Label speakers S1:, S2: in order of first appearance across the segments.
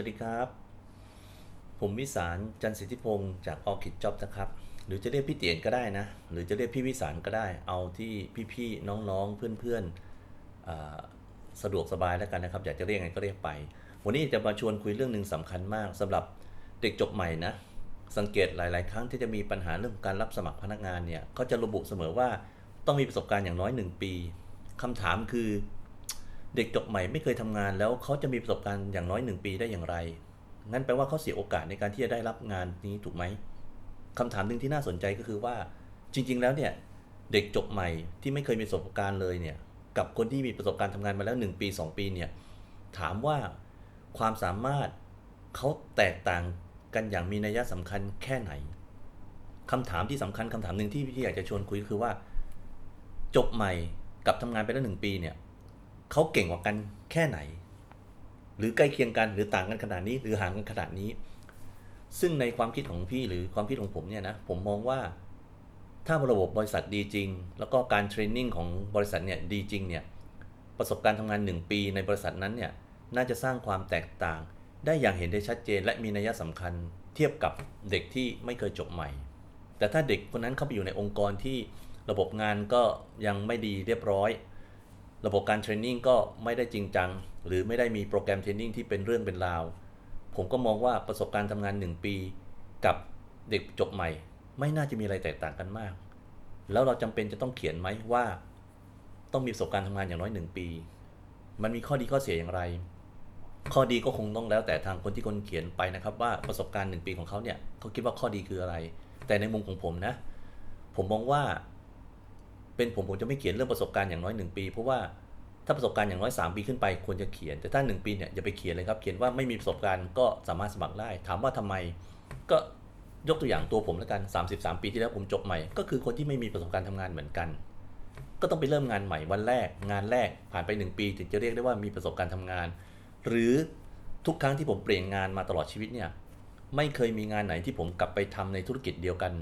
S1: วัสดีครับ ผมวิสารจันสิทธิพงศ์จากออคิดจ็อบนะครับ หรือจะเรียกพี่เตียนก็ได้นะ หรือจะเรียกพี่วิสารก็ได้ เอาที่พี่ๆน้องๆเพื่อนๆอ่าสะดวกสบายแล้วกันนะครับ อยากจะเรียกไงก็เรียกไป วันนี้จะมาชวนคุยเรื่องหนึ่งสำคัญมากสำหรับเด็กจบใหม่นะ สังเกตหลาย ๆ ครั้งที่จะมีปัญหาเรื่องการรับสมัครพนักงานเนี่ยเขาจะระบุเสมอว่าต้องมีประสบการณ์อย่างน้อย 1 ปีคำถามคือ เด็กจบใหม่ไม่เคยทำงานแล้วเขาจะมีประสบการณ์อย่างน้อย1ปีได้อย่างไรงั้นแปลว่าเขาเสียโอกาสในการที่จะได้รับงานนี้ถูกไหมคำถามหนึ่งที่น่าสนใจก็คือว่า จริง ๆ แล้วเนี่ยเด็กจบใหม่ที่ไม่เคยมีประสบการณ์เลยเนี่ยกับคนที่มีประสบการณ์ทำงานมาแล้ว 1 ปี 2 ปีเนี่ยถามว่าความสามารถเขาแตกต่างกันอย่างมีนัยสำคัญแค่ไหนคำถามที่สำคัญคำถามหนึ่งที่พี่อยากจะชวนคุยก็คือว่า จบใหม่กับทำงานไปแล้วหนึ่งปีเนี่ย เขาเก่งกว่ากันแค่ไหน หรือใกล้เคียงกันหรือต่างกันขนาดนี้ หรือห่างกันขนาดนี้ ซึ่งในความคิดของพี่หรือความคิดของผมเนี่ยนะผมมองว่าถ้าระบบบริษัทดีจริง แล้วก็การเทรนนิ่งของบริษัทเนี่ยดีจริงเนี่ยประสบการณ์ทำงาน 1 ปีในบริษัทนั้นเนี่ยน่าจะสร้างความแตกต่าง ได้อย่างเห็นได้ชัดเจน และมีนัยสำคัญเทียบกับเด็กที่ไม่เคยจบใหม่ แต่ถ้าเด็กคนนั้นเข้าไปอยู่ในองค์กรที่ระบบงานก็ยังไม่ดีเรียบร้อย ระบบการเทรนนิ่งก็ไม่ได้จริงจัง หรือไม่ได้มีโปรแกรมเทรนนิ่งที่เป็นเรื่องเป็นราว ผมก็มองว่าประสบการณ์ทำงาน 1 ปีกับเด็กจบใหม่ ไม่น่าจะมีอะไรแตกต่างกันมาก แล้วเราจำเป็นจะต้องเขียนไหมว่า ต้องมีประสบการณ์ทำงานอย่างน้อย 1 ปี มันมีข้อดีข้อเสียอย่างไร ข้อดีก็คงต้องแล้วแต่ทางคนที่คนเขียนไปนะครับ ว่าประสบการณ์ 1 ปีของเขาเนี่ยเขาคิดว่าข้อดีคืออะไร แต่ในมุมของผมนะ ผมมองว่า เป็นผมผมจะไม่เขียนเรื่องประสบการณ์อย่างน้อย 1 ปี เพราะว่าถ้าประสบการณ์อย่างน้อย 3 ปีขึ้นไปควรจะเขียน แต่ถ้า 1 ปีเนี่ยอย่าไปเขียนเลยครับเขียนว่าไม่มีประสบการณ์ก็สามารถสมัครได้ ถามว่าทำไมก็ยกตัวอย่างตัวผมแล้วกัน 33 ปีที่แล้วผมจบใหม่ ก็คือคนที่ไม่มีประสบการณ์ทำงานเหมือนกัน ก็ต้องไปเริ่มงานใหม่วันแรก งานแรกผ่านไป 1 ปีถึงจะเรียกได้ว่ามีประสบการณ์ทำงาน หรือทุกครั้งที่ผมเปลี่ยนงานมาตลอดชีวิตเนี่ยไม่เคยมีงานไหนที่ผมกลับไปทำในธุรกิจเดียวกัน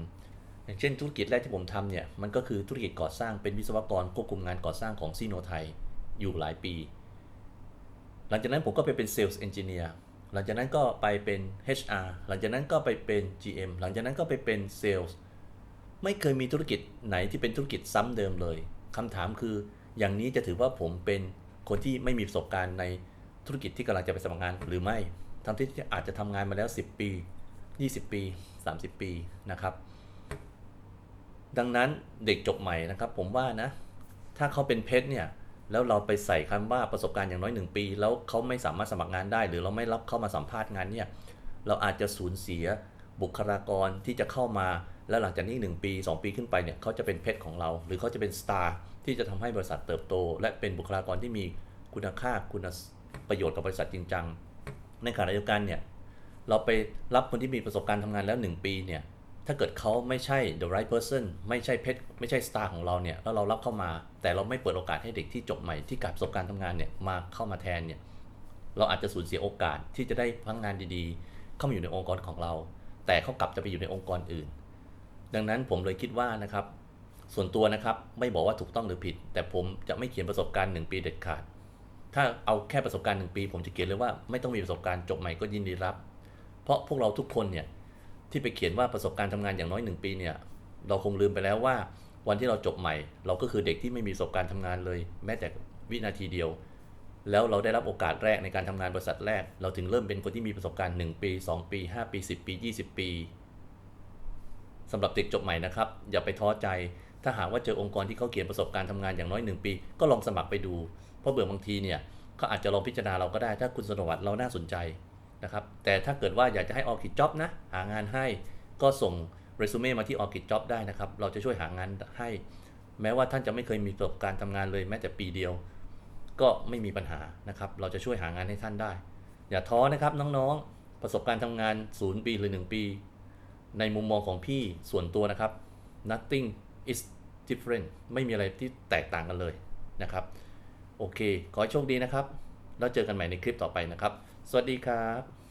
S1: อย่างเช่นธุรกิจแรกที่ผมทำเนี่ยมันก็คือธุรกิจก่อสร้างเป็นวิศวกรควบคุมงานก่อสร้างของซีโนไทยอยู่หลายปี หลังจากนั้นผมก็ไปเป็นเซลล์เอนจิเนียร์หลังจากนั้นก็ไปเป็น HR หลังจากนั้นก็ไปเป็น GM หลังจากนั้นก็ไปเป็นเซลล์ไม่เคยมีธุรกิจไหนที่เป็นธุรกิจซ้ำเดิมเลยคำถามคือ อย่างนี้จะถือว่าผมเป็นคนที่ไม่มีประสบการณ์ในธุรกิจที่กำลังจะไปสมัครงานหรือไม่ทั้งที่อาจจะทำงานมาแล้ว 10 ปี 20 ปี 30 ปีนะครับ ดังนั้นเด็กจบใหม่นะครับ ผมว่านะ ถ้าเขาเป็นเพชรเนี่ย แล้วเราไปใส่คำว่าประสบการณ์อย่างน้อย 1 ปี แล้วเขาไม่สามารถสมัครงานได้ หรือเราไม่รับเข้ามาสัมภาษณ์งานเนี่ย เราอาจจะสูญเสียบุคลากรที่จะเข้ามา แล้วหลังจากนี้ 1 ปี 2 ปีขึ้นไปเนี่ยเขาจะเป็นเพชรของเรา หรือเขาจะเป็นสตาร์ที่จะทำให้บริษัทเติบโต และเป็นบุคลากรที่มีคุณค่าคุณประโยชน์กับบริษัทจริงจังในขณะเดียวกันเนี่ยเราไปรับคนที่มีประสบการณ์ทำงานแล้ว 1 ปีเนี่ย ถ้าเกิดเขาไม่ใช่ the right person ไม่ใช่เพชรไม่ใช่สตาร์ของเราเนี่ยแล้วเรารับเข้ามา แต่เราไม่เปิดโอกาสให้เด็กที่จบใหม่ที่ขาดประสบการณ์ทำงานเนี่ยมาเข้ามาแทนเนี่ยเราอาจจะสูญเสียโอกาสที่จะได้พนักงานดีๆ เข้ามาอยู่ในองค์กรของเรา แต่เขากลับจะไปอยู่ในองค์กรอื่น ดังนั้นผมเลยคิดว่านะครับ ส่วนตัวนะครับไม่บอกว่าถูกต้องหรือผิด แต่ผมจะไม่เขียนประสบการณ์ 1 ปีเด็ดขาด ถ้าเอาแค่ประสบการณ์ 1 ปี ผมจะเขียนเลยว่าไม่ต้องมีประสบการณ์จบใหม่ก็ยินดีรับ เพราะพวกเราทุกคนเนี่ย ที่ไปเขียนว่าประสบการณ์ทำงานอย่างน้อย1ปีเนี่ย เราคงลืมไปแล้วว่า วันที่เราจบใหม่ เราก็คือเด็กที่ไม่มีประสบการณ์ทำงานเลย แม้แต่วินาทีเดียว แล้วเราได้รับโอกาสแรกในการทำงานบริษัทแรก เราถึงเริ่มเป็นคนที่มีประสบการณ์ 1 ปี 2 ปี 5 ปี 10 ปี 20 ปีสำหรับเด็กจบใหม่นะครับ อย่าไปท้อใจ ถ้าหากว่าเจอองค์กรที่เขาเขียนประสบการณ์ทำงานอย่างน้อย 1 ปี ก็ลองสมัครไปดู เพราะเบื่อบางทีเนี่ยเขาอาจจะลองพิจารณาเราก็ได้ถ้าคุณสนวัตเราน่าสนใจ นะครับแต่ถ้าเกิดว่าอยากจะให้ออคิดจ็อบนะหางานให้ก็ส่งเรซูเม่มาที่ออคิดจ็อบได้นะครับเราจะช่วยหางานให้ แม้ว่าท่านจะไม่เคยมีประสบการณ์ทำงานเลยแม้แต่ปีเดียว ก็ไม่มีปัญหานะครับเราจะช่วยหางานให้ท่านได้ อย่าท้อนะครับน้องๆ ประสบการณ์ทำงาน 0 ปีหรือ 1 ปี ในมุมมองของพี่ส่วนตัวนะครับ nothing is different ไม่มีอะไรที่แตกต่างกันเลยนะครับ โอเค ขอให้โชคดีนะครับ แล้วเจอกันใหม่ในคลิปต่อไปนะครับ สวัสดีครับ